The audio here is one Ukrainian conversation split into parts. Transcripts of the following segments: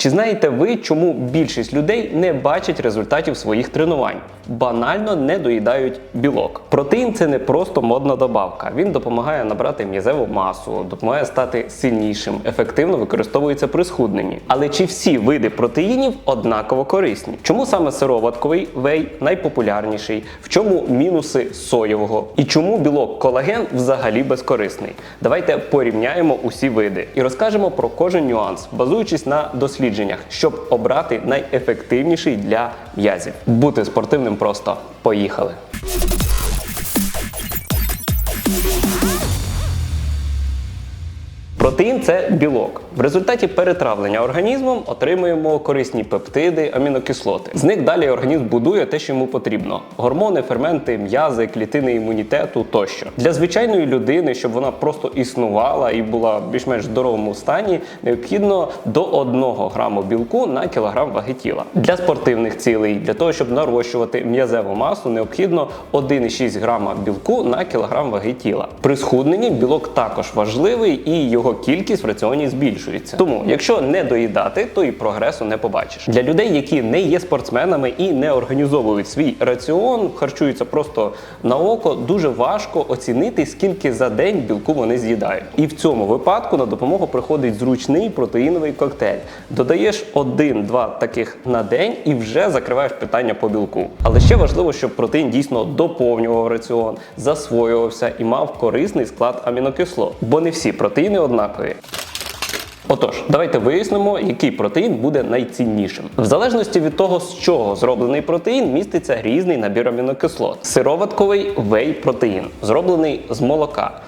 Чи знаєте ви, чому більшість людей не бачать результатів своїх тренувань? Банально не доїдають білок. Протеїн це не просто модна добавка. Він допомагає набрати м'язеву масу, допомагає стати сильнішим, ефективно використовується при схудненні. Але чи всі види протеїнів однаково корисні? Чому саме сироватковий вей найпопулярніший? В чому мінуси соєвого? І чому білок колаген взагалі безкорисний? Давайте порівняємо усі види і розкажемо про кожен нюанс, базуючись на дослідженнях, щоб обрати найефективніший для м'язів. Бути спортивним просто поїхали. Протеїн це білок. В результаті перетравлення організмом отримуємо корисні пептиди, амінокислоти. З них далі організм будує те, що йому потрібно: гормони, ферменти, м'язи, клітини імунітету тощо. Для звичайної людини, щоб вона просто існувала і була в більш-менш здоровому стані, необхідно до 1 граму білку на кілограм ваги тіла. Для спортивних цілей, для того, щоб нарощувати м'язеву масу, необхідно 1,6 грама білку на кілограм ваги тіла. При схудненні білок також важливий і його кількість в раціоні збільшується. Тому, якщо не доїдати, то і прогресу не побачиш. Для людей, які не є спортсменами і не організовують свій раціон, харчуються просто на око, дуже важко оцінити, скільки за день білку вони з'їдають. І в цьому випадку на допомогу приходить зручний протеїновий коктейль. Додаєш один-два таких на день і вже закриваєш питання по білку. Але ще важливо, щоб протеїн дійсно доповнював раціон, засвоювався і мав корисний склад амінокислот, бо не всі протеїни однакові. Отож, давайте вияснимо, який протеїн буде найціннішим. В залежності від того, з чого зроблений протеїн, міститься різний набір амінокислот. Сироватковий вей-протеїн, зроблений з молока.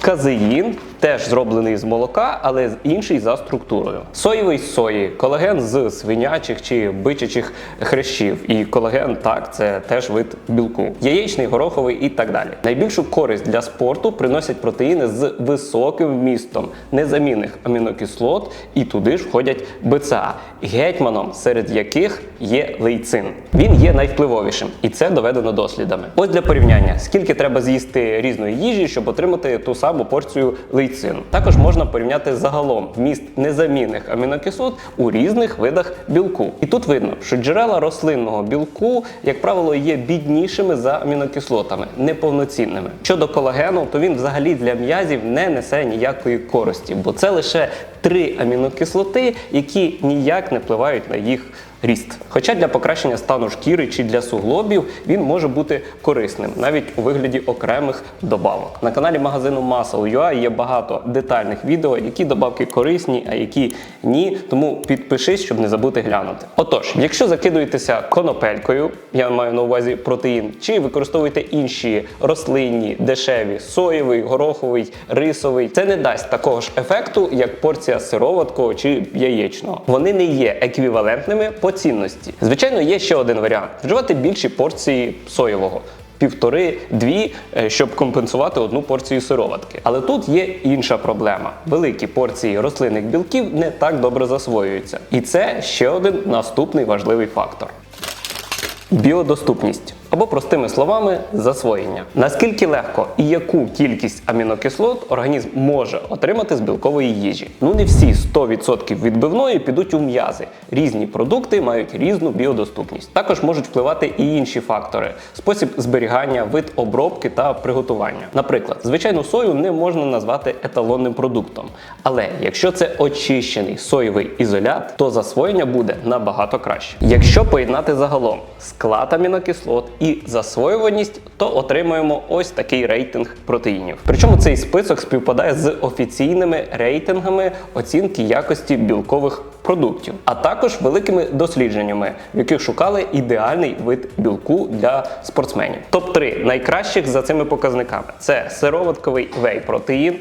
Казеїн теж зроблений з молока, але інший за структурою. Соєвий з сої, колаген з свинячих чи бичачих хрящів. І колаген, так, це теж вид білку. Яєчний, гороховий і так далі. Найбільшу користь для спорту приносять протеїни з високим вмістом незамінних амінокислот, і туди ж входять БЦА, гетьманом, серед яких є лейцин. Він є найвпливовішим, і це доведено дослідами. Ось для порівняння, скільки треба з'їсти різної їжі, щоб отримати ту саму порцію лейцину. Також можна порівняти загалом вміст незамінних амінокислот у різних видах білку. І тут видно, що джерела рослинного білку, як правило, є біднішими за амінокислотами, неповноцінними. Щодо колагену, то він взагалі для м'язів не несе ніякої користі, бо це лише три амінокислоти, які ніяк не впливають на їх ріст. Хоча для покращення стану шкіри чи для суглобів він може бути корисним, навіть у вигляді окремих добавок. На каналі магазину Muscle.ua є багато детальних відео, які добавки корисні, а які ні. Тому підпишись, щоб не забути глянути. Отож, якщо закидуєтеся конопелькою, я маю на увазі протеїн, чи використовуєте інші рослинні, дешеві, соєвий, гороховий, рисовий, це не дасть такого ж ефекту, як порція сироваткового чи яєчного. Вони не є еквівалентними по цінності. Звичайно, є ще один варіант: вживати більші порції соєвого. Півтори-дві, е, щоб компенсувати одну порцію сироватки. Але тут є інша проблема: великі порції рослинних білків не так добре засвоюються. І це ще один наступний важливий фактор. Біодоступність або простими словами засвоєння. Наскільки легко і яку кількість амінокислот організм може отримати з білкової їжі? Ну не всі 100% відбивної підуть у м'язи. Різні продукти мають різну біодоступність. Також можуть впливати і інші фактори: спосіб зберігання, вид обробки та приготування. Наприклад, звичайну сою не можна назвати еталонним продуктом. Але якщо це очищений соєвий ізолят, то засвоєння буде набагато краще. Якщо поєднати загалом склад амінокислот і засвоюваність, то отримуємо ось такий рейтинг протеїнів. Причому цей список співпадає з офіційними рейтингами оцінки якості білкових продуктів, а також великими дослідженнями, в яких шукали ідеальний вид білку для спортсменів. Топ 3 найкращих за цими показниками: це сироватковий вей-протеїн,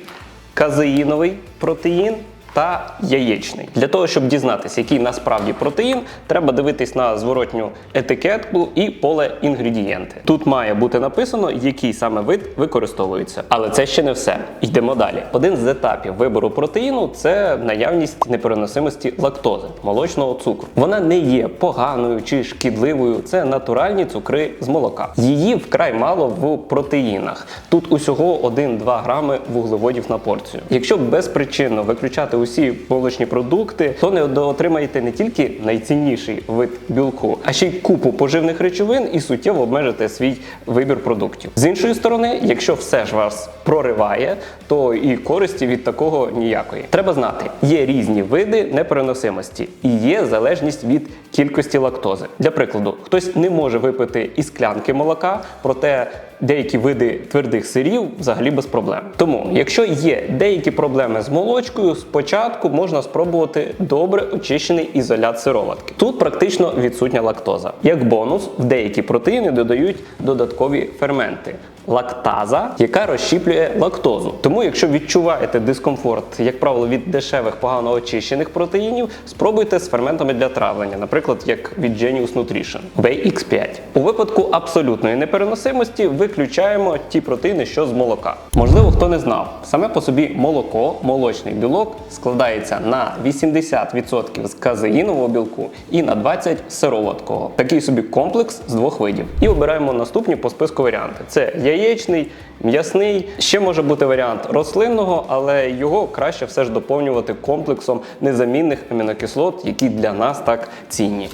казеїновий протеїн та яєчний. Для того, щоб дізнатися, який насправді протеїн, треба дивитись на зворотню етикетку і поле інгредієнти. Тут має бути написано, який саме вид використовується. Але це ще не все. Йдемо далі. Один з етапів вибору протеїну це наявність непереносимості лактози, молочного цукру. Вона не є поганою чи шкідливою. Це натуральні цукри з молока. Її вкрай мало в протеїнах. Тут усього 1-2 грами вуглеводів на порцію. Якщо безпричинно виключати усі молочні продукти, то не отримаєте не тільки найцінніший вид білку, а ще й купу поживних речовин і суттєво обмежите свій вибір продуктів. З іншої сторони, якщо все ж вас прориває, то і користі від такого ніякої. Треба знати, є різні види непереносимості і є залежність від кількості лактози. Для прикладу, хтось не може випити і склянки молока, проте деякі види твердих сирів взагалі без проблем. Тому, якщо є деякі проблеми з молочкою, спочатку можна спробувати добре очищений ізолят сироватки. Тут практично відсутня лактоза. Як бонус, в деякі протеїни додають додаткові ферменти. Лактаза, яка розщіплює лактозу. Тому, якщо відчуваєте дискомфорт, як правило, від дешевих погано очищених протеїнів, спробуйте з ферментами для травлення, наприклад, як від Genius Nutrition BX5. У випадку абсолютної непереносимості виключаємо ті протеїни, що з молока. Можливо, хто не знав, саме по собі молоко, молочний білок складається на 80% з казеїнового білку і на 20% сироваткового. Такий собі комплекс з двох видів. І обираємо наступні по списку варіанти: це яєчний, м'ясний. Ще може бути варіант рослинного, але його краще все ж доповнювати комплексом незамінних амінокислот, які для нас так цінні.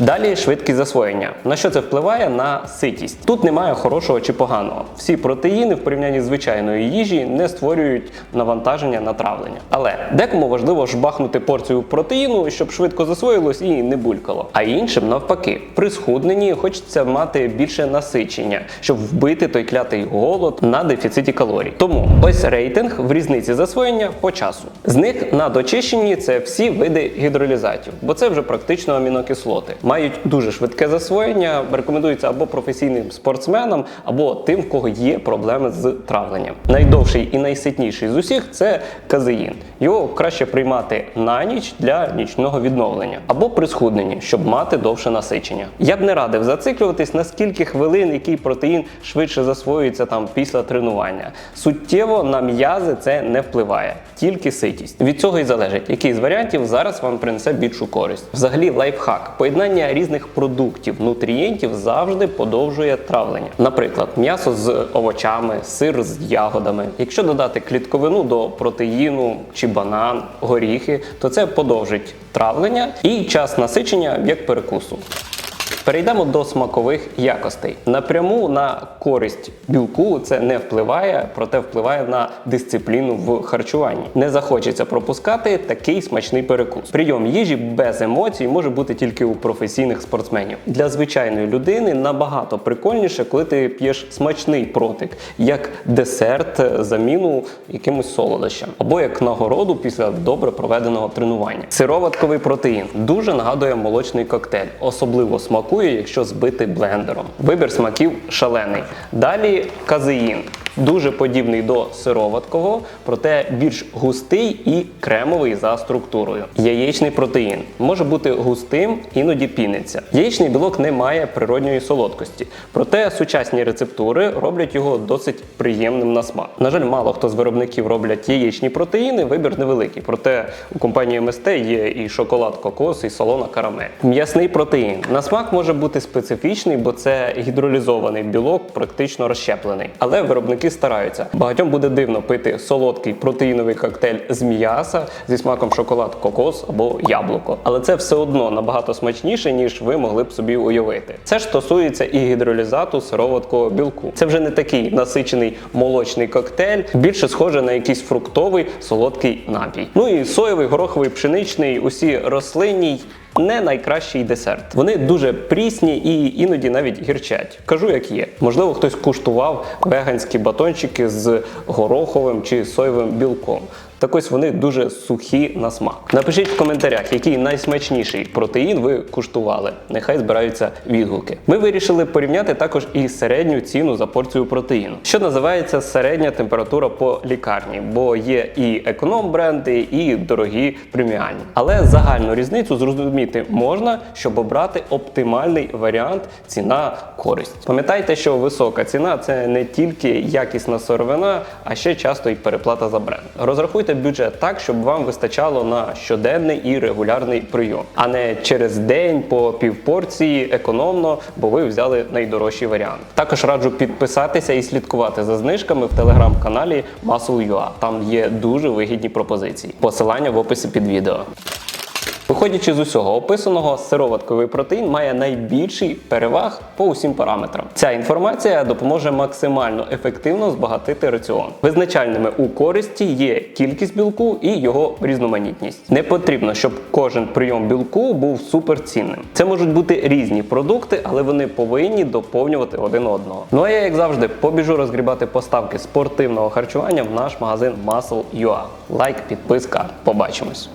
Далі швидкість засвоєння. На що це впливає? На ситість. Тут немає хорошого чи поганого. Всі протеїни в порівнянні з звичайною їжі не створюють навантаження на травлення. Але декому важливо жбахнути порцію протеїну, щоб швидко засвоїлось і не булькало. А іншим навпаки, при схудненні хочеться мати більше насичення, щоб вбити той клятий голод на дефіциті калорій. Тому ось рейтинг в різниці засвоєння по часу. З них на дочищенні це всі види гідролізатів, бо це вже практично амінокислоти мають дуже швидке засвоєння. Рекомендується або професійним спортсменам, або тим, в кого є проблеми з травленням. Найдовший і найситніший з усіх це казеїн. Його краще приймати на ніч для нічного відновлення або при схудненні, щоб мати довше насичення. Я б не радив зациклюватись на скільки хвилин, який протеїн швидше засвоюється там після тренування. Суттєво на м'язи це не впливає, тільки ситість. Від цього і залежить, який з варіантів зараз вам принесе більшу користь. Взагалі, лайфхак. Поєднання різних продуктів, нутрієнтів завжди подовжує травлення. Наприклад, м'ясо з овочами, сир з ягодами. Якщо додати клітковину до протеїну чи банан, горіхи, то це подовжить травлення і час насичення як перекусу. Перейдемо до смакових якостей. Напряму на користь білку це не впливає, проте впливає на дисципліну в харчуванні. Не захочеться пропускати такий смачний перекус. Прийом їжі без емоцій може бути тільки у професійних спортсменів. Для звичайної людини набагато прикольніше, коли ти п'єш смачний протик, як десерт, заміну якимось солодощам, або як нагороду після добре проведеного тренування. Сироватковий протеїн дуже нагадує молочний коктейль, особливо смакує, якщо збити блендером. Вибір смаків шалений. Далі казеїн. Дуже подібний до сироваткового, проте більш густий і кремовий за структурою. Яєчний протеїн може бути густим, іноді піниться. Яєчний білок не має природньої солодкості, проте сучасні рецептури роблять його досить приємним на смак. На жаль, мало хто з виробників роблять яєчні протеїни, вибір невеликий. Проте у компанії МСТ є і шоколад кокос, і солона карамель. М'ясний протеїн на смак може бути специфічний, бо це гідролізований білок, практично розщеплений. Але виробники стараються. Багатьом буде дивно пити солодкий протеїновий коктейль з м'яса зі смаком шоколад, кокос або яблуко. Але це все одно набагато смачніше, ніж ви могли б собі уявити. Це ж стосується і гідролізату сироваткового білку. Це вже не такий насичений молочний коктейль, більше схоже на якийсь фруктовий солодкий напій. Ну і соєвий, гороховий, пшеничний, усі рослинні не найкращий десерт. Вони дуже прісні і іноді навіть гірчать. Кажу, як є. Можливо, хтось куштував веганські батончики з гороховим чи соєвим білком. Так ось вони дуже сухі на смак. Напишіть в коментарях, який найсмачніший протеїн ви куштували. Нехай збираються відгуки. Ми вирішили порівняти також і середню ціну за порцію протеїну, що називається середня температура по лікарні, бо є і економ-бренди, і дорогі преміальні. Але загальну різницю зрозуміти можна, щоб обрати оптимальний варіант ціна користь. Пам'ятайте, що висока ціна це не тільки якісна сировина, а ще часто й переплата за бренд. Розрахуйте розподілити бюджет так, щоб вам вистачало на щоденний і регулярний прийом, а не через день по півпорції економно, бо ви взяли найдорожчий варіант. Також раджу підписатися і слідкувати за знижками в телеграм-каналі Muscle.ua. Там є дуже вигідні пропозиції. Посилання в описі під відео. Виходячи з усього описаного, сироватковий протеїн має найбільший переваг по усім параметрам. Ця інформація допоможе максимально ефективно збагатити раціон. Визначальними у користі є кількість білку і його різноманітність. Не потрібно, щоб кожен прийом білку був суперцінним. Це можуть бути різні продукти, але вони повинні доповнювати один одного. Ну а я, як завжди, побіжу розгрібати поставки спортивного харчування в наш магазин Muscle.ua. Лайк, підписка, побачимось.